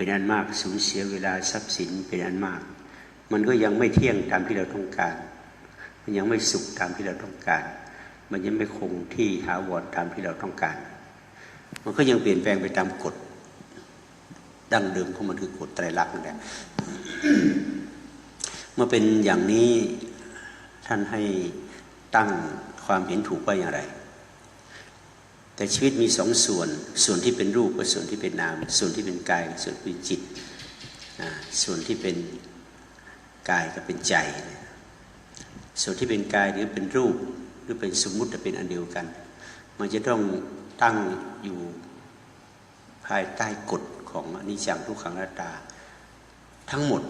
เป็นอันมากสูญเสียเวลาทรัพย์สินเป็นอันมาก มันก็ยังไม่เที่ยงตามที่เราต้องการ มันยังไม่สุขตามที่เราต้องการ มันยังไม่คงที่ถาวรตามที่เราต้องการ มันก็ยังเปลี่ยนแปลงไปตามกฎดั้งเดิมของมันคือกฎไตรลักษณ์นั่นแหละเมื่อเป็นอย่างนี้ท่านให้ตั้งความเห็นถูกว่าอย่างไร แต่ชีวิตมีสองส่วน ส่วนที่เป็นรูปกับส่วนที่เป็นนาม ส่วนที่เป็นกาย ส่วนที่เป็นจิต ส่วนที่เป็นกายกับเป็นใจ ส่วนที่เป็นกายหรือเป็นรูปหรือเป็นสมมุติจะเป็นอันเดียวกัน มันจะต้องตั้งอยู่ภายใต้กฎของอนิจจังทุกขังนัตตา ทั้งหมด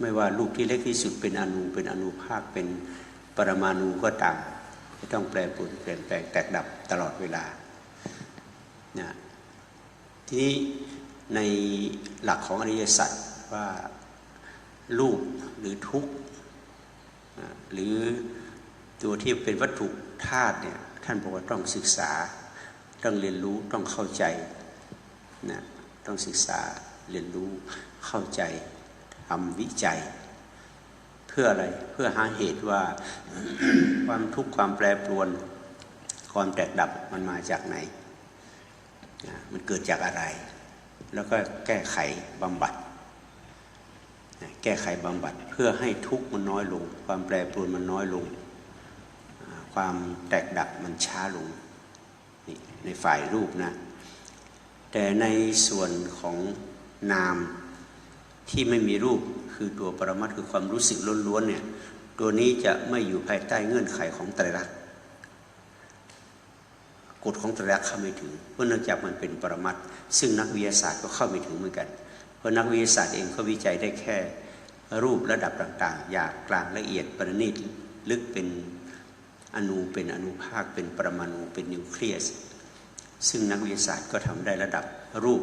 ไม่ว่าลูกที่เล็กที่สุดเป็นอนุเป็นอนุภาคเป็นปรมาณูก็ตามจะต้องแปรปรวนเปลี่ยนแปลงแตกดับตลอดเวลา นะทีนี้ในหลักของอริยสัจว่ารูปหรือทุกข์นะหรือตัวที่เป็นวัตถุธาตุเนี่ยท่านบอกว่าต้องศึกษา ต้องเรียนรู้ต้องเข้าใจนะต้องศึกษาเรียนรู้เข้าใจทำวิจัย เพื่ออะไรเพื่อหาเหตุว่าความทุกข์ความแปรปรวน ความแตกดับมันมาจากไหน มันเกิดจากอะไร แล้วก็แก้ไขบำบัด แก้ไขบำบัดเพื่อให้ทุกข์มันน้อยลง ความแปรปรวนมันน้อยลง ความแตกดับมันช้าลงนี่ในฝ่ายรูปนะ แต่ในส่วนของนามที่ไม่มีรูปคือตัวปรมัตคือความรู้สึกล้วนๆเนี่ยตัวนี้จะไม่อยู่ภายใต้เงื่อนไขของไตรลักษณ์ กฎของตรลักษณ์เข้าไม่ถึง เพราะเนื่องจากมันเป็นปรมัตถ์ซึ่งนักวิทยาศาสตร์ก็เข้าไม่ถึงเหมือนกัน เพราะนักวิทยาศาสตร์เองก็วิจัยได้แค่รูประดับต่างๆหยาบกลางละเอียดประณีตลึกเป็นอนูเป็นอนุภาคเป็นปรมาณูเป็นนิวเคลียส ซึ่งนักวิทยาศาสตร์ก็ทำได้ระดับรูป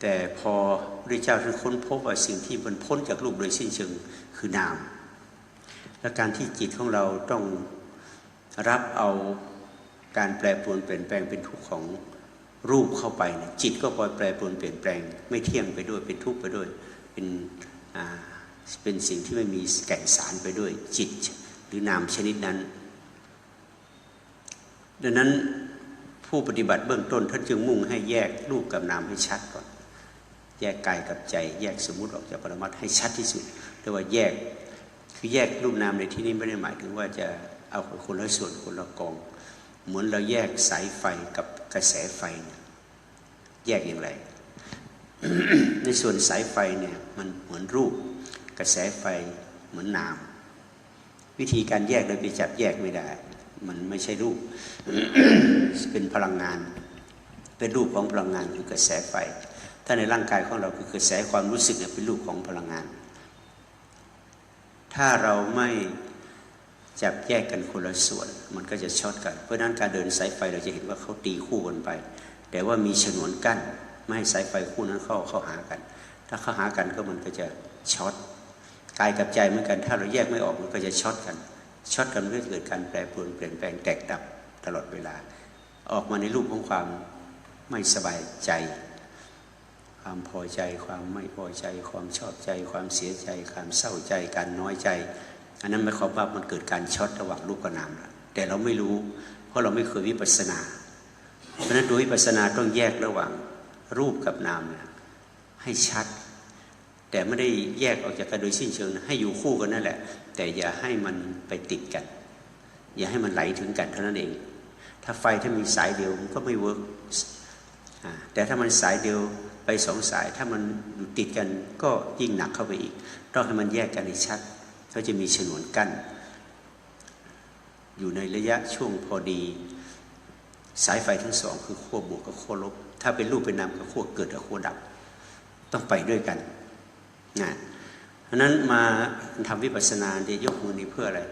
แต่พอพระเจ้าท่านค้นพบว่าสิ่งที่มันพ้นจากรูปโดยสิ้นเชิงคือนาม และการที่จิตของเราต้องรับเอา การแปรปรวนเปลี่ยนแปลงเป็นทุกข์ของรูปเข้าไปเนี่ยจิตก็ปล่อยแปรปรวนเปลี่ยนแปลง ไม่เที่ยงไปด้วยเป็นทุกข์ไปด้วย เป็นอ่าเป็นสิ่งที่ไม่มีแก่นสารไปด้วยจิตหรือนามชนิดนั้น ดังนั้นผู้ปฏิบัติเบื้องต้นท่านจึงมุ่งให้แยกรูปกับนามให้ชัดก่อน แยกกายกับใจ แยกสมมุติออกจากปรมัตถ์ให้ชัดที่สุดเรียกว่าแยกคือแยกรูปนามในที่นี้ไม่ได้หมายถึงว่าจะเอาคนละส่วนคนละกอง เหมือนเราแยกสายไฟกับกระแสไฟเนี่ยแยกอย่างไร ในส่วนสายไฟเนี่ยมันเหมือนรูป กระแสไฟเหมือนนาม วิธีการแยกโดยไปจับแยกไม่ได้ มันไม่ใช่รูป เป็นพลังงาน เป็นรูปของพลังงานคือกระแสไฟ ถ้าในร่างกายของเราคือกระแสความรู้สึกเนี่ยเป็นรูปของพลังงาน ถ้าเราไม่ จับแยกกันคนละส่วน มันก็จะช็อตกัน เพราะนั้นการเดินสายไฟเราจะเห็นว่าเขาตีคู่กันไป แต่ว่ามีฉนวนกั้นไม่ให้สายไฟคู่นั้นเข้าเข้าหากัน ถ้าเข้าหากันก็มันก็จะช็อตกายกับใจเหมือนกัน ถ้าเราแยกไม่ออกมันก็จะช็อตกันช็อตกันเพื่อเกิดการแปรปรวนเปลี่ยนแปลงแตกดับตลอดเวลา ออกมาในรูปของความไม่สบายใจ ความพอใจ ความไม่พอใจ ความชอบใจ ความเสียใจ ความเศร้าใจ การน้อยใจ อันนั้นหมายความว่ามันเกิดการช็อตระหว่างรูปกับนามแล้วแต่เราไม่รู้ เพราะเราไม่เคยวิปัสนา เพราะฉะนั้นตัววิปัสนาต้องแยกระหว่างรูปกับนามเนี่ยให้ชัด แต่ไม่ได้แยกออกจากกันโดยสิ้นเชิงนะให้อยู่คู่กันนั่นแหละ แต่อย่าให้มันไปติดกัน อย่าให้มันไหลถึงกันเท่านั้นเอง ถ้าไฟถ้ามีสายเดียวมันก็ไม่เวิร์กแต่ถ้ามันสายเดียวไปสองสาย ถ้ามันอยู่ติดกันก็ยิ่งหนักเข้าไปอีก ต้องให้มันแยกกันให้ชัด ก็จะมีฉนวนกั้น อยู่ในระยะช่วงพอดี สายไฟทั้งสอง คือขั้วบวกกับขั้วลบ ถ้าเป็นรูปเป็นนามก็ขั้วเกิดกับขั้วดับ ต้องไปด้วยกันนะเพราะนั้นมาทำวิปัสสนาเดียยกมือนี้เพื่ออะไร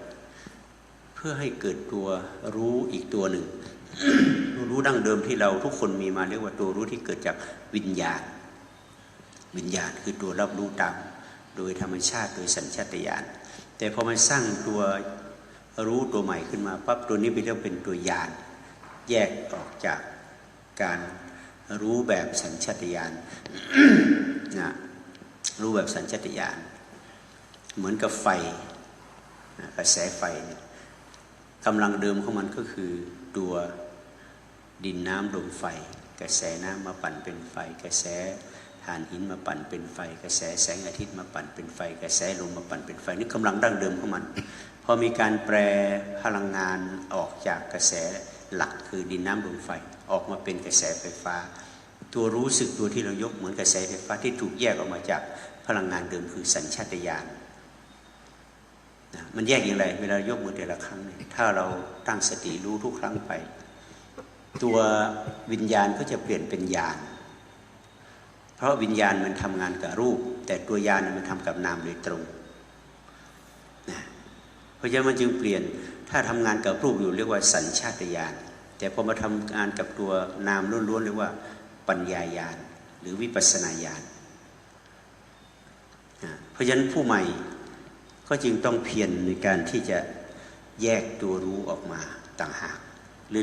เพื่อให้เกิดตัวรู้อีกตัวหนึ่งรู้ดั้งเดิมที่เราทุกคนมีมาเรียกว่าตัวรู้ที่เกิดจากวิญญาณ วิญญาณคือตัวรับรู้ตามโดยธรรมชาติโดยสัญชาตญาณ แต่พอมันสร้างตัวรู้ตัวใหม่ขึ้นมาปั๊บตัวนี้ไปเรียกเป็นตัวญาณแยกออกจากการรู้แบบสัญชาตญาณนะรู้แบบสัญชาตญาณเหมือนกับไฟกระแสไฟเนี่ยกำลังเดิมของมันก็คือตัวดินน้ำลมไฟ กระแสน้ำมาปั่นเป็นไฟ กระแสานหินมาปั่นเป็นไฟ กระแสแสงอาทิตย์มาปั่นเป็นไฟ กระแสลมมาปั่นเป็นไฟนี่กำลังดั้งเดิมของมันพอมีการแปรพลังงานออกจากกระแสหลักคือดินน้ำลมไฟออกมาเป็นกระแสไฟฟ้า ตัวรู้สึกตัวที่เรายกเหมือนกระแสไฟฟ้าที่ถูกแยกออกมาจากพลังงานเดิมคือสัญชาตญาณนะมันแยกอย่างไรเวลายกมือแต่ละครั้ง ถ้าเราตั้งสติรู้ทุกครั้งไป ตัววิญญาณก็จะเปลี่ยนเป็นญาณ เพราะวิญญาณมันทำงานกับรูป แต่ตัวญาณมันทำกับนามโดยตรงนะเพราะฉะนั้นมันจึงเปลี่ยนถ้าทำงานกับรูปอยู่เรียกว่าสัญชาตญาณแต่พอมาทำงานกับตัวนามล้วนๆเรียกว่าปัญญาญาณหรือวิปัสสนาญาณนะเพราะฉะนั้นผู้ใหม่ก็จึงต้องเพียรในการที่จะแยกตัวรู้ออกมาต่างหาก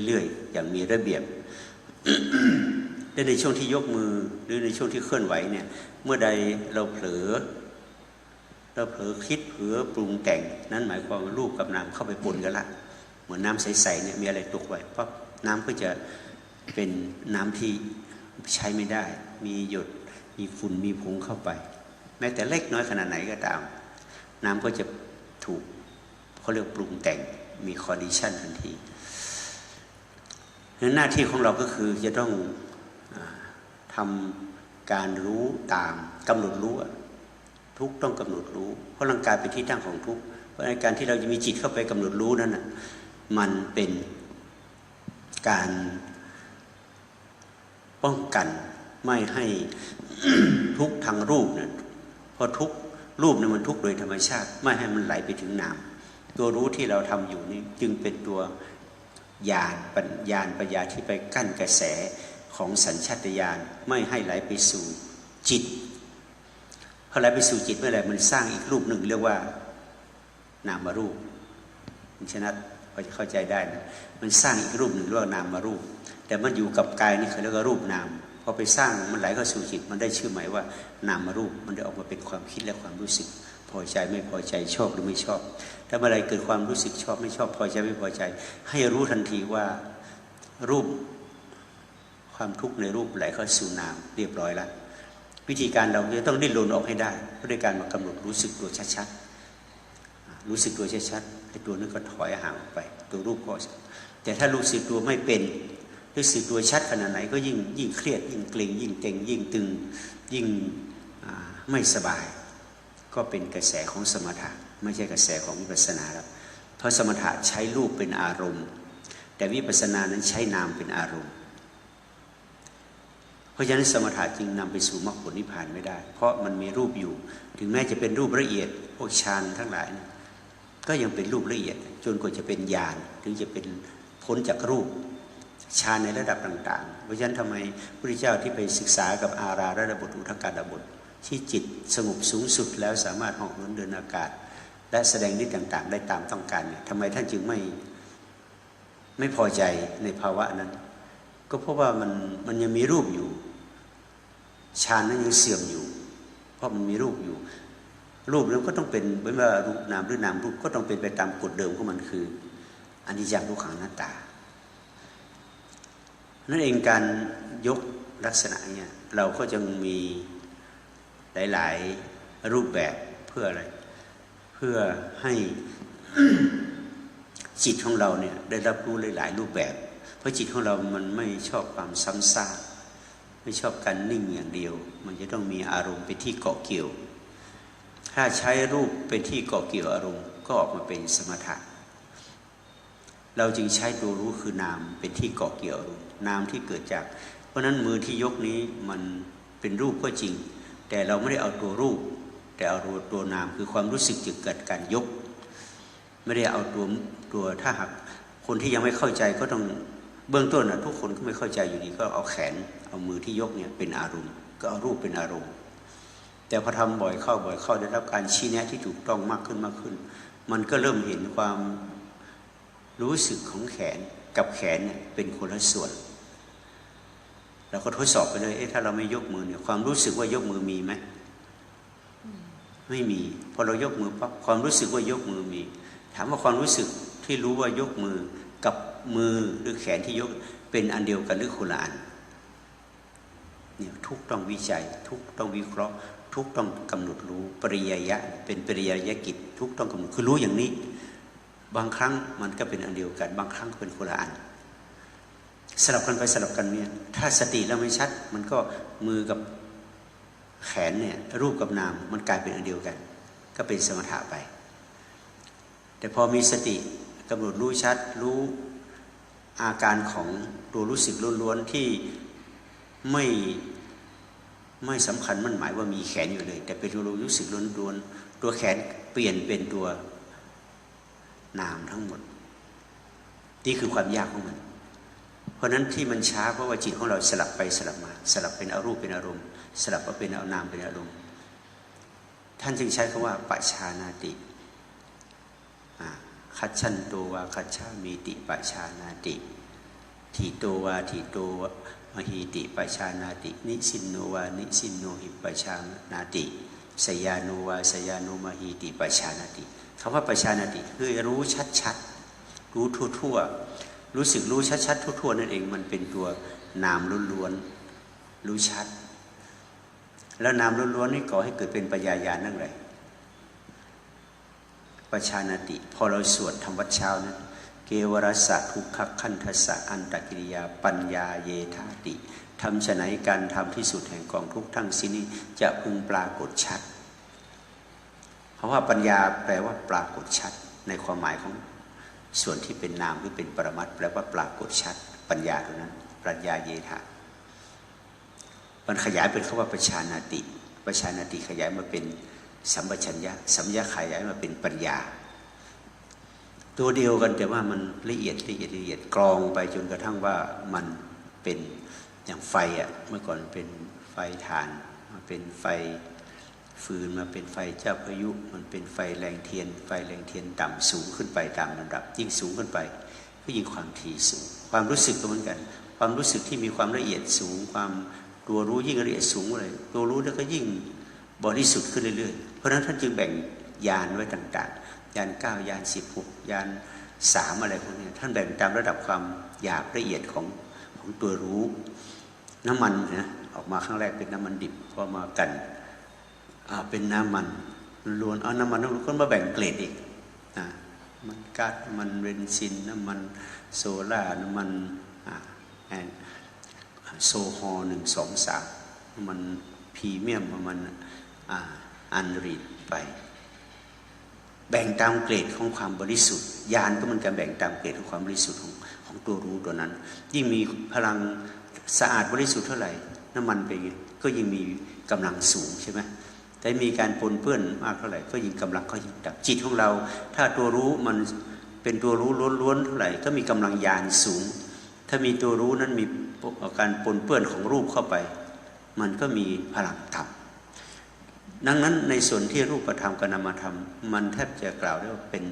เรื่อยๆ อย่างมีระเบียบ และในช่วงที่ยกมือหรือในช่วงที่เคลื่อนไหวเนี่ย เมื่อใดเราเผลอ เราเผลอคิดเผลอปรุงแต่ง นั้นหมายความว่ารูปกับนามเข้าไปปนกันละ เหมือนน้ำใสๆเนี่ยมีอะไรตกไว้ปั๊บน้ำก็จะเป็นน้ำที่ใช้ไม่ได้ มีหยดมีฝุ่นมีผงเข้าไป แม้แต่เล็กน้อยขนาดไหนก็ตาม น้ำก็จะถูกเขาเรียกปรุงแต่งมีคอดิชันทันทีหน้าที่ของเราก็คือจะต้อง ทำการรู้ตามกำหนดรู้ทุกต้องกำหนดรู้ เพราะร่างกายเป็นที่ตั้งของทุกเพราะในการที่เราจะมีจิตเข้าไปกำหนดรู้นั้นน่ะมันเป็นการป้องกันไม่ให้ทุกทางรูปเนี่ยเพราะทุกรูปเนี่ยมันทุกโดยธรรมชาติ ไม่ให้มันไหลไปถึงนาม ตัวรู้ที่เราทำอยู่นี่จึงเป็นตัวญาณปัญญาณปัญญาที่ไปกั้นกระแส ของสัญชาตญาณไม่ให้ไหลไปสู่จิตพอไหลไปสู่จิตเมื่อไหร่มันสร้างอีกรูปหนึ่งเรียกว่านามรูปฉะนั้นพอจะเข้าใจได้นะมันสร้างอีกรูปหนึ่งเรียกว่านามรูป แต่มันอยู่กับกายนี่เขาเรียกว่ารูปนามพอไปสร้างมันไหลเข้าสู่จิต มันได้ชื่อหมายว่านามรูป มันได้ออกมาเป็นความคิดและความรู้สึก พอใจไม่พอใจชอบหรือไม่ชอบ ถ้าเมื่อไรเกิดความรู้สึกชอบไม่ชอบพอใจไม่พอใจ ให้รู้ทันทีว่ารูป ความทุกข์ในรูปไหลเข้าสู่นามเรียบร้อยแล้ววิธีการเราจะต้องดิ้นรนออกให้ได้เพื่อด้วยการมากำหนดรู้สึกตัวชัดๆรู้สึกตัวชัดๆไอ้ตัวนั้นก็ถอยห่างออกไป ตัวรูปก็แต่ถ้ารู้สึกตัวไม่เป็นรู้สึกตัวชัดขนาดไหนก็ยิ่งยิ่งเครียด ยิ่งเกร็งยิ่งเต็งยิ่งตึงยิ่งไม่สบาย ก็เป็นกระแสของสมถะไม่ใช่กระแสของวิปัสสนาแล้วเพราะสมถะใช้รูปเป็นอารมณ์ แต่วิปัสสนานั้นใช้นามเป็นอารมณ์ เพราะฉะนั้นสมถะจึงนำไปสู่มรรคผลนิพพานไม่ได้ เพราะมันมีรูปอยู่ ถึงแม้จะเป็นรูปละเอียดพวกฌานทั้งหลายก็ยังเป็นรูปละเอียด จนกว่าจะเป็นญาณถึงจะเป็นพ้นจากรูปฌานในระดับต่าง ๆ เพราะฉะนั้นทำไมพระพุทธเจ้าที่ไปศึกษากับอาราระดับทอุทกาดบทที่จิตสงบสูงสุดแล้วสามารถหาะเหินเดินอากาศ และแสดงฤทธิ์ต่าง ๆ ได้ตามต้องการเนี่ยทำไมท่านจึงไม่ไม่พอใจในภาวะนั้น ก็เพราะว่ามันมันยังมีรูปอยู่ ฌานนั้นยังเสื่อมอยู่ เพราะมันมีรูปอยู่ รูปนั้นก็ต้องเป็นไม่ว่ารูปนามหรือนามรูปก็ต้องเป็นไปตามกฎเดิมของมันคืออนิจจังทุกขังหน้าตา นั่นเองการยกลักษณะเนี่ยเราก็จะมีหลาย ๆ รูปแบบเพื่ออะไร เพื่อให้จิตของเราเนี่ยได้รับรู้หลาย ๆ รูปแบบ เพราะจิตของเรามันไม่ชอบความซ้ำซาก ไม่ชอบการนิ่งอย่างเดียว มันจะต้องมีอารมณ์ไปที่เกาะเกี่ยว ถ้าใช้รูปเป็นที่เกาะเกี่ยวอารมณ์ก็ออกมาเป็นสมถะ เราจึงใช้ตัวรู้คือนามเป็นที่เกาะเกี่ยวอารมณ์นามที่เกิดจาก เพราะนั้นมือที่ยกนี้มันเป็นรูปก็จริง แต่เราไม่ได้เอาตัวรูป แต่เอาตัวตัวนามคือความรู้สึกจึงเกิดการยก ไม่ได้เอาตัวตัวถ้าหากคนที่ยังไม่เข้าใจก็ต้อง เบื้องต้นนะทุกคนก็ไม่เข้าใจอยู่ดีก็เอาแขนเอามือที่ยกเนี่ยเป็นอารมณ์ ก็เอารูปเป็นอารมณ์ แต่พอทำบ่อยเข้าบ่อยเข้าได้รับการชี้แนะที่ถูกต้องมากขึ้นมากขึ้น มันก็เริ่มเห็นความรู้สึกของแขนกับแขนเนี่ยเป็นคนละส่วนเราก็ทดสอบไปเลย เอ๊ะถ้าเราไม่ยกมือเนี่ยความรู้สึกว่ายกมือมีไหมไม่มี พอเรายกมือปั๊บความรู้สึกว่ายกมือมี ถามว่าความรู้สึกที่รู้ว่ายกมือกับ มือหรือแขนที่ยกเป็นอันเดียวกันหรือคนละอันเนี่ยทุกต้องวิจัย ทุกต้องวิเคราะห์ ทุกต้องกำหนดรู้ปริยยะ เป็นปริยยกิจ ทุกต้องกำหนดคือรู้อย่างนี้ บางครั้งมันก็เป็นอันเดียวกัน บางครั้งก็เป็นคนละอันสลับกันไปสลับกันเนี่ยถ้าสติเราไม่ชัด มันก็มือกับแขนเนี่ยรูปกับนามมันกลายเป็นอันเดียวกัน ก็เป็นสมถะไป แต่พอมีสติกำหนดรู้ชัดรู้ อาการของตัวรู้สึกล้วนๆที่ไม่ไม่สำคัญมันหมายว่ามีแขนอยู่เลย แต่เป็นตัวรู้สึกล้วนๆตัวแขนเปลี่ยนเป็นตัวนามทั้งหมด นี่คือความยากของมัน เพราะนั้นที่มันช้าเพราะว่าจิตของเราสลับไปสลับมา สลับเป็นอารูปเป็นอารมณ์ สลับมาเป็นเอานามเป็นอารมณ์ ท่านจึงใช้คำว่าปัจชานาติ คัจฉันโตวาคัจฉามีติปัจชานาติทีโตวาทีโตวมหิติปัจชานาติ นิสินโนวานิสินโนหิปัจชานาติสยานุวาสยานุมหิติปัจชานาติคำว่าปัจชานาติคือรู้ชัดๆรู้ทั่วๆรู้สึกรู้ชัดๆทั่วๆนั่นเองมันเป็นตัวนามล้วนๆรู้ชัด แล้วนามล้วนๆนี่ก่อให้เกิดเป็นปัญญาญาณนั่นแหละ ประชานาติ พอเราสวดทำวัดเช้านะเกวรสะทุกขคันทสะอันตกิริยาปัญญาเยธาติทำฉไหนการทำที่สุดแห่งกองทุกทั้งสิ้นนี้จะพึงปรากฏชัด เพราะว่าปัญญาแปลว่าปรากฏชัด ในความหมายของส่วนที่เป็นนามหรือเป็นปรมัตแปลว่าปรากฏชัด ปัญญาตรงนั้น ปัญญาเยธามันขยายเป็นคำว่าประชานาติ ประชานาติขยายมาเป็น สัมปชัญญะ สัมยาขยายมาเป็นปัญญา ตัวเดียวกันแต่ว่ามันละเอียดละเอียดละเอียดกรองไปจนกระทั่งว่ามันเป็นอย่างไฟอะเมื่อก่อนเป็นไฟฐานมาเป็นไฟฟืนมาเป็นไฟเจ้าพายุ มันเป็นไฟแรงเทียน ไฟแรงเทียนต่ำสูงขึ้นไปตามลำดับ ยิ่งสูงขึ้นไปก็ยิ่งความถี่สูง ความรู้สึกก็เหมือนกัน ความรู้สึกที่มีความละเอียดสูง ความตัวรู้ยิ่งละเอียดสูงเลยตัวรู้แล้วก็ยิ่ง บริสุทธิ์ขึ้นเรื่อยๆ เพราะฉะนั้นท่านจึงแบ่งยานไว้ต่างๆ ยานเก้ายานสิบหกยานสามอะไรพวกนี้ท่านแบ่งตามระดับความหยาบละเอียดของของตัวรู้ น้ำมันนะออกมาครั้งแรกเป็นน้ำมันดิบพอมากันเป็นน้ำมันล้วนเอาน้ำมันก็มาแบ่งเกรดอีกนะมันก๊าซมันเบนซินน้ำมันโซล่าน้ำมันโซฮอหนึ่งสองสามน้ำมันพรีเมียมประมาณ อันรีดไป แบ่งตามเกรดของความบริสุทธิ์ยานก็มันจะแบ่งตามเกรดของความบริสุทธิ์ของของตัวรู้ตัวนั้น ยิ่งมีพลังสะอาดบริสุทธิ์เท่าไหร่น้ำมันไปก็ยิ่งมีกำลังสูงใช่ไหมแต่มีการปนเปื้อนมากเท่าไหร่ก็ยิ่งกำลังก็ยิ่งดับจิตของเรา ถ้าตัวรู้มันเป็นตัวรู้ล้วนๆเท่าไหร่ก็มีกำลังยานสูง ถ้ามีตัวรู้นั้นมีการปนเปื้อนของรูปเข้าไป มันก็มีพลังต่ำ ดังนั้นในส่วนที่รูปธรรมกับนามธรรม มันแทบจะกล่าวได้ว่าเป็น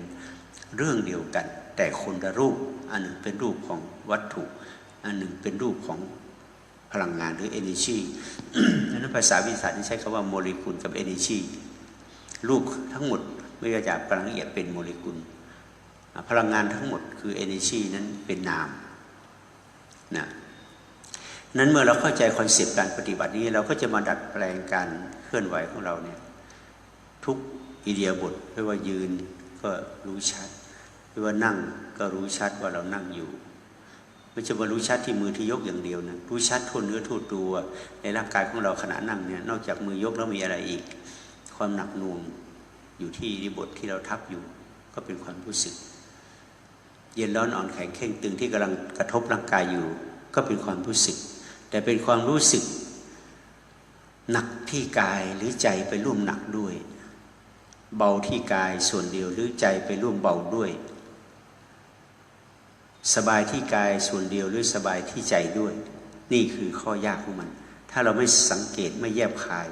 เรื่องเดียวกัน แต่คนละรูป อันหนึ่งเป็นรูปของวัตถุ อันหนึ่งเป็นรูปของพลังงานหรือ energy นั้นภาษาวิทยาศาสตร์ใช้คำว่าโมเลกุลกับ energy รูปทั้งหมดไม่ว่าจะพลังละเอียดเป็นโมเลกุล พลังงานทั้งหมดคือ energy นั้นเป็นนามนะ นั้นเมื่อเราเข้าใจคอนเซปต์การปฏิบัตินี้ เราก็จะมาดัดแปลงการเคลื่อนไหวของเราเนี่ยทุกอิเดียบทไม่ว่ายืนก็รู้ชัดไม่ว่านั่งก็รู้ชัดว่าเรานั่งอยู่ไม่ใช่ว่ารู้ชัดที่มือที่ยกอย่างเดียวนะรู้ชัดทั่วเนื้อทั่วตัวในร่างกายของเราขณะนั่งเนี่ยนอกจากมือยกแล้วมีอะไรอีก ความหนักหน่วงอยู่ที่อิเดียบทที่เราทับอยู่ ก็เป็นความรู้สึก เย็นร้อนอ่อนแข็งเข่งตึงที่กำลังกระทบร่างกายอยู่ ก็เป็นความรู้สึก แต่เป็นความรู้สึกหนักที่กายหรือใจไปร่วมหนักด้วย เบาที่กายส่วนเดียวหรือใจไปร่วมเบาด้วย สบายที่กายส่วนเดียวหรือสบายที่ใจด้วย นี่คือข้อยากของมัน ถ้าเราไม่สังเกตไม่แยบคาย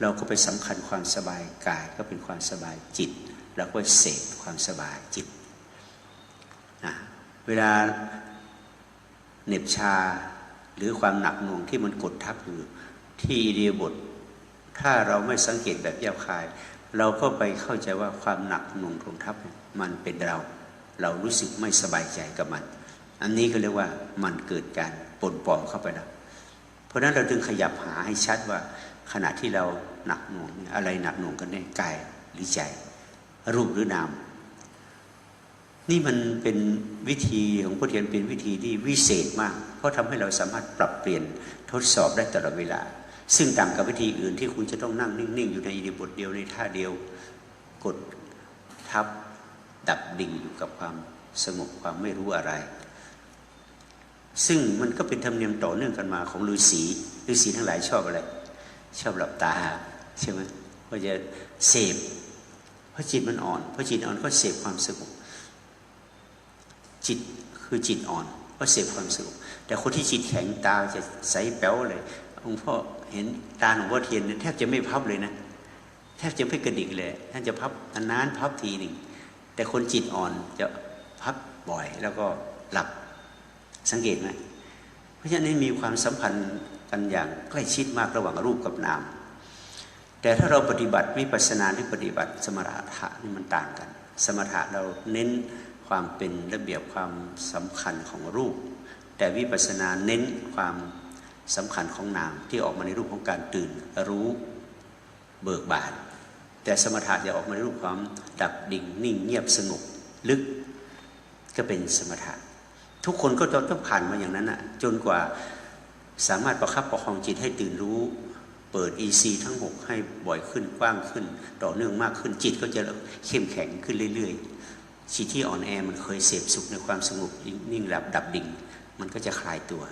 เราก็ไปสำคัญความสบายกายก็เป็นความสบายจิตเราก็เสพความสบายจิตนะเวลาเหน็บชา หรือความหนักหน่วงที่มันกดทับอยู่ที่อิเดียบท ถ้าเราไม่สังเกตแบบแยบคาย เราก็ไปเข้าใจว่าความหนักหน่วงของทับมันเป็นเรา เรารู้สึกไม่สบายใจกับมัน อันนี้ก็เรียกว่ามันเกิดการปนปลอมเข้าไปแล้วเพราะฉะนั้นเราจึงขยับหาให้ชัดว่าขณะที่เราหนักหน่วงอะไรหนักหน่วงกันแน่กายหรือใจ รูปหรือนาม นี่มันเป็นวิธีของพุทธเทียนเป็นวิธีที่วิเศษมาก เพราะทำให้เราสามารถปรับเปลี่ยนทดสอบได้ตลอดเวลา ซึ่งต่างกับวิธีอื่นที่คุณจะต้องนั่งนิ่ง ๆ อยู่ในอิริบทเดียวในท่าเดียวกดทับดับดิ่งอยู่กับความสงบความไม่รู้อะไร ซึ่งมันก็เป็นธรรมเนียมต่อเนื่องกันมาของฤาษีฤาษีทั้งหลายชอบอะไร ชอบหลับตาใช่ไหมเพราะจะเสพเพราะจิตมันอ่อนเพราะจิตอ่อนก็เสพความสงบ จิตคือจิตอ่อนก็เสพความสงบแต่คนที่จิตแข็งตาจะใสแป๋วเลยหลวงพ่อเห็นตาหลวงพ่อเทียนแทบจะไม่พับเลยนะแทบจะไม่กระดิกเลยท่านจะพับนานพับทีหนึ่งแต่คนจิตอ่อนจะพับบ่อยแล้วก็หลับสังเกตไหมเพราะฉะนั้นมีความสัมพันธ์กันอย่างใกล้ชิดมากระหว่างรูปกับนาม แต่ถ้าเราปฏิบัติวิปัสสนาหรือปฏิบัติสมถะนี่มันต่างกัน สมถะเราเน้น ความเป็นระเบียบความสำคัญของรูป แต่วิปัสสนาเน้นความสำคัญของนามที่ออกมาในรูปของการตื่นรู้เบิกบาน แต่สมถะจะออกมาในรูปความดับดิ่งนิ่งเงียบสงบลึกก็เป็นสมถะ ทุกคนก็ต้องผ่านมาอย่างนั้นนะจนกว่าสามารถประคับประคองจิตให้ตื่นรู้เปิด EC ทั้ง 6 ให้บ่อยขึ้นกว้างขึ้น ต่อเนื่องมากขึ้นจิตก็จะเข้มแข็งขึ้นเรื่อยๆ จิตที่อ่อนแอมันเคยเสพสุขในความสงบนิ่งหลับดับดิ่ง มันก็จะคลายตัว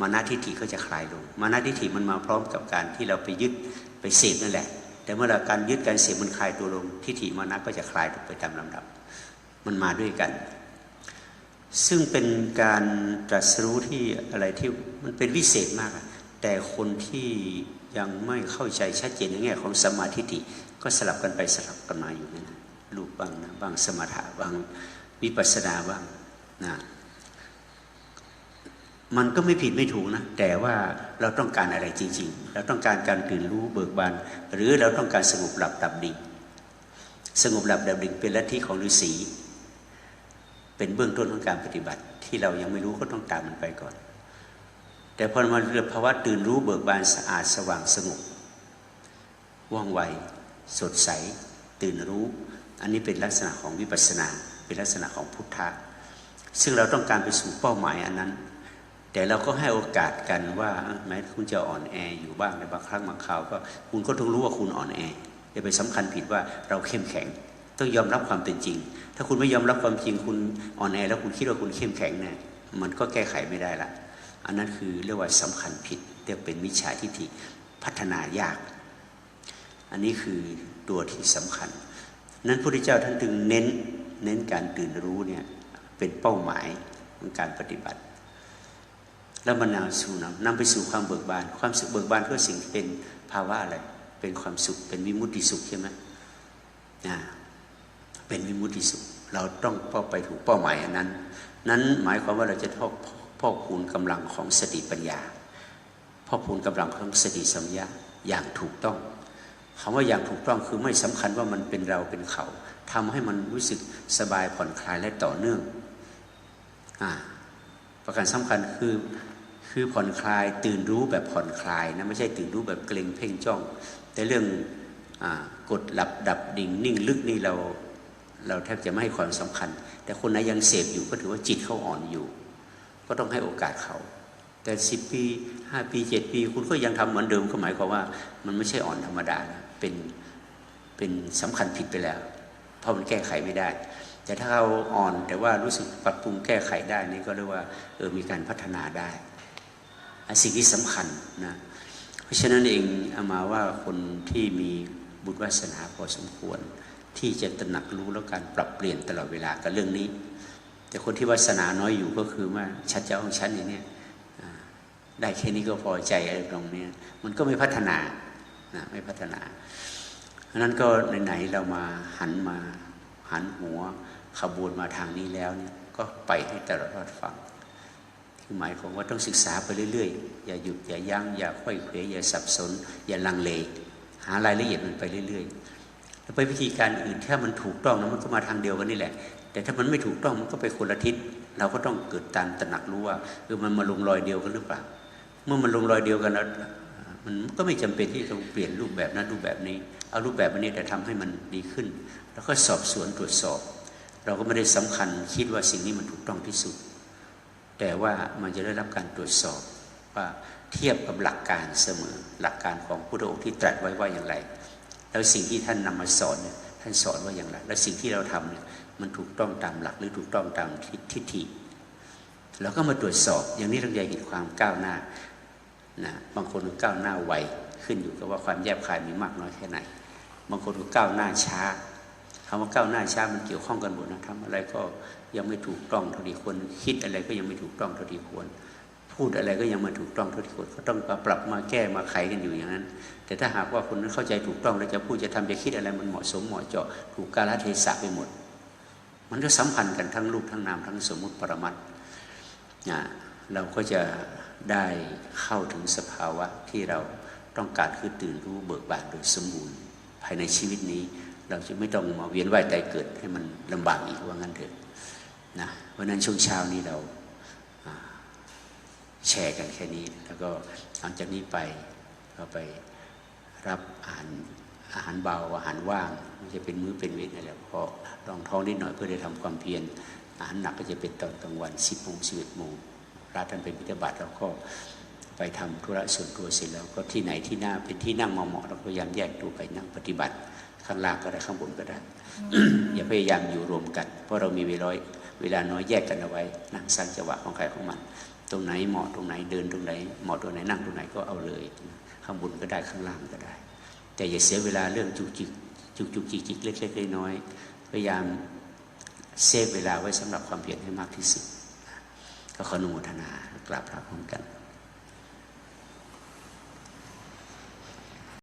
มานาทิฏฐิก็จะคลายลง มานาทิฏฐิมันมาพร้อมกับการที่เราไปยึดไปเสพนั่นแหละ แต่เมื่อการยึดการเสพมันคลายตัวลง ทิฏฐิมานะก็จะคลายลไปตามลำดับ มันมาด้วยกัน ซึ่งเป็นการตรัสรู้ที่อะไรที่มันเป็นวิเศษมาก แต่คนที่ยังไม่เข้าใจชัดเจนในแง่ของสมาธิก็สลับกันไปสลับกันมาอยู่นั่น รูปบ้างนะบ้างสมถะบ้างวิปัสสนาบ้างนะมันก็ไม่ผิดไม่ถูกนะ แต่ว่าเราต้องการอะไรจริง ๆ เราต้องการการตื่นรู้เบิกบานหรือเราต้องการสงบหลับดับดิ่งสงบหลับดับดิ่งเป็นลัทธิของฤาษีเป็นเบื้องต้นของการปฏิบัติ ที่เรายังไม่รู้ก็ต้องตามมันไปก่อน แต่พอมาเรื่องภาวะตื่นรู้เบิกบานสะอาดสว่างสงบว่องไวสดใส ตื่นรู้ อันนี้เป็นลักษณะของวิปัสสนา เป็นลักษณะของพุทธะ ซึ่งเราต้องการไปสู่เป้าหมายอันนั้น แต่เราก็ให้โอกาสกันว่าแม้คุณจะอ่อนแออยู่บ้างในบางครั้งบางคราวก็คุณก็ต้องรู้ว่าคุณอ่อนแออย่าไปสำคัญผิดว่าเราเข้มแข็ง ต้องยอมรับความเป็นจริง ถ้าคุณไม่ยอมรับความจริงคุณอ่อนแอแล้วคุณคิดว่าคุณเข้มแข็งเนี่ยมันก็แก้ไขไม่ได้ละ อันนั้นคือเรียกว่าสำคัญผิดเรียกเป็นมิจฉาทิฏฐิพัฒนายาก อันนี้คือตัวที่สำคัญ นั้นพระพุทธเจ้าท่านถึงเน้นเน้นการตื่นรู้เนี่ยเป็นเป้าหมายของการปฏิบัติ แล้วมันนำสู่นำนำไปสู่ความเบิกบาน ความสุขเบิกบานเพื่อสิ่งที่เป็นภาวะอะไร เป็นความสุขเป็นวิมุตติสุขใช่ไหมนะเป็นวิมุตติสุข เราต้องเป้าไปถูกเป้าหมายอันนั้น นั้นหมายความว่าเราจะทอกพ่อคูณกำลังของสติปัญญาพ่อคูณกำลังของสติสัมยาอย่างถูกต้อง คำว่าอย่างถูกต้องคือไม่สำคัญว่ามันเป็นเราเป็นเขาทำให้มันรู้สึกสบายผ่อนคลายและต่อเนื่องอประการสำคัญคือคือผ่อนคลายตื่นรู้แบบผ่อนคลายนะไม่ใช่ตื่นรู้แบบเกรงเพ่งจ้อง แต่เรื่องอกดหลับดับดิ่งนิ่งลึกนี่เราเราแทบจะไม่ให้ความสำคัญ แต่คนไหนยังเสพอยู่ก็ถือว่าจิตเขาอ่อนอยู่ ก็ต้องให้โอกาสเขา แต่สิบปีห้าปีเจ็ดปี คุณก็ยังทำเหมือนเดิมก็หมายความว่า มันไม่ใช่อ่อนธรรมดานะ เป็นเป็นสำคัญผิดไปแล้ว เพราะมันแก้ไขไม่ได้ แต่ถ้าเราอ่อนแต่ว่ารู้สึกปรับปรุงแก้ไขได้นี่ก็เรียกว่าเออมีการพัฒนาได้สิ่งที่สำคัญนะเพราะฉะนั้นเองเอามาว่าคนที่มีบุญวาสนาพอสมควร ที่จะตระหนักรู้แล้วการปรับเปลี่ยนตลอดเวลากับเรื่องนี้ แต่คนที่วาสนาน้อยอยู่ก็คือว่าชัดเจ้าของฉันอย่างนี้ได้แค่นี้ก็พอใจอะไรตรงนี้มันก็ไม่พัฒนา นะไม่พัฒนาเพราะนั้นก็ไหนๆเรามาหันมาหันหัวขบวนมาทางนี้แล้วเนี่ยก็ไปให้ตลอดฟังคือหมายของว่าต้องศึกษาไปเรื่อยๆ อย่าหยุดอย่ายัง้งอย่าค่อยเขวอย่าสับสน อย่าลังเล หารายละเอียดมันไปเรื่อยๆแล้วไปวิธีการอื่นถ้ามันถูกต้องนะมันก็มาทางเดียวกันนี่แหละ แต่ถ้ามันไม่ถูกต้องมันก็ไปคนละทิศเราก็ต้องเกิดการตระหนักรู้ว่าเออมันมาลงรอยเดียวกันหรือเปล่าเมื่อมันลงรอยเดียวกันแล้ว มันก็ไม่จำเป็นที่จะเปลี่ยนรูปแบบนั้นรูปแบบนี้ เอารูปแบบนี้แต่ทำให้มันดีขึ้น แล้วก็สอบสวนตรวจสอบ เราก็ไม่ได้สำคัญคิดว่าสิ่งนี้มันถูกต้องที่สุด แต่ว่ามันจะได้รับการตรวจสอบว่าเทียบกับหลักการเสมอ หลักการของพุทธองค์ที่ตรัสไว้ว่าอย่างไร แล้วสิ่งที่ท่านนำมาสอนเนี่ยท่านสอนว่าอย่างไร แล้วสิ่งที่เราทำเนี่ยมันถูกต้องตามหลักหรือถูกต้องตามทิฏฐิแล้วก็มาตรวจสอบ อย่างนี้เราจะเห็นความก้าวหน้า นะบางคนก็ก้าวหน้าไวขึ้นอยู่กับว่าความแยบคายมีมากน้อยแค่ไหน บางคนก็ก้าวหน้าช้าคำว่าก้าวหน้าช้ามันเกี่ยวข้องกันหมดนะทำอะไรก็ยังไม่ถูกต้องเท่าที่ควรคิดอะไรก็ยังไม่ถูกต้องเท่าที่ควร พูดอะไรก็ยังไม่ถูกต้องเท่าที่ควรก็ต้องมาปรับมาแก้มาไขกันอยู่อย่างนั้น แต่ถ้าหากว่าคนนั้นเข้าใจถูกต้องแล้วจะพูดจะทำจะคิดอะไรมันเหมาะสมเหมาะเจาะถูกกาลเทศะไปหมด มันก็สัมพันธ์กันทั้งรูปทั้งนามทั้งสมมุติปรมัตถ์เราก็จะ ได้เข้าถึงสภาวะที่เราต้องการคือตื่นรู้เบิกบานโดยสมบูรณ์ ภายในชีวิตนี้ เราจะไม่ต้องมาเวียนว่ายตายเกิดให้มันลำบากอีกว่างั้นเถอะนะเพราะนั้นช่วงเช้านี้เราแชร์กันแค่นี้ แล้วก็หลังจากนี้ไปก็ไปรับอาหารอาหารเบาอาหารว่างมันจะเป็นมื้อเป็นเวทนั่นแหละพอลองท้องนิดหน่อยเพื่อได้ทำความเพียรอาหารหนักก็จะเป็นตอนกลางวันสิบโมงสิบเอ็ดโมง ราท่านเป็นพิธบาตเราก็ไปทำธุระส่วนตัวเสร็จแล้ว ก็ที่ไหนที่หน้าเป็นที่นั่งเหมาะๆเราพยายามแยกตัวไปนั่งปฏิบัติ ข้างล่างก็ได้ข้างบนก็ได้ อย่าพยายามอยู่รวมกัน เพราะเรามีเวลาเวลาน้อยแยกกันเอาไว้นั่งสร้างจังหวะของใครของมัน ตรงไหนเหมาะตรงไหนเดินตรงไหนเหมาะตรงไหนนั่งตรงไหนก็เอาเลย ข้างบนก็ได้ข้างล่างก็ได้ แต่อย่าเสียเวลาเรื่องจุกจิกจุกจุกจิกจิกเล็กๆน้อยๆพยายามเซฟเวลาไว้สำหรับความเพียรให้มากที่สุด ก็ขออนุโมทนากราบพระพร้อมกัน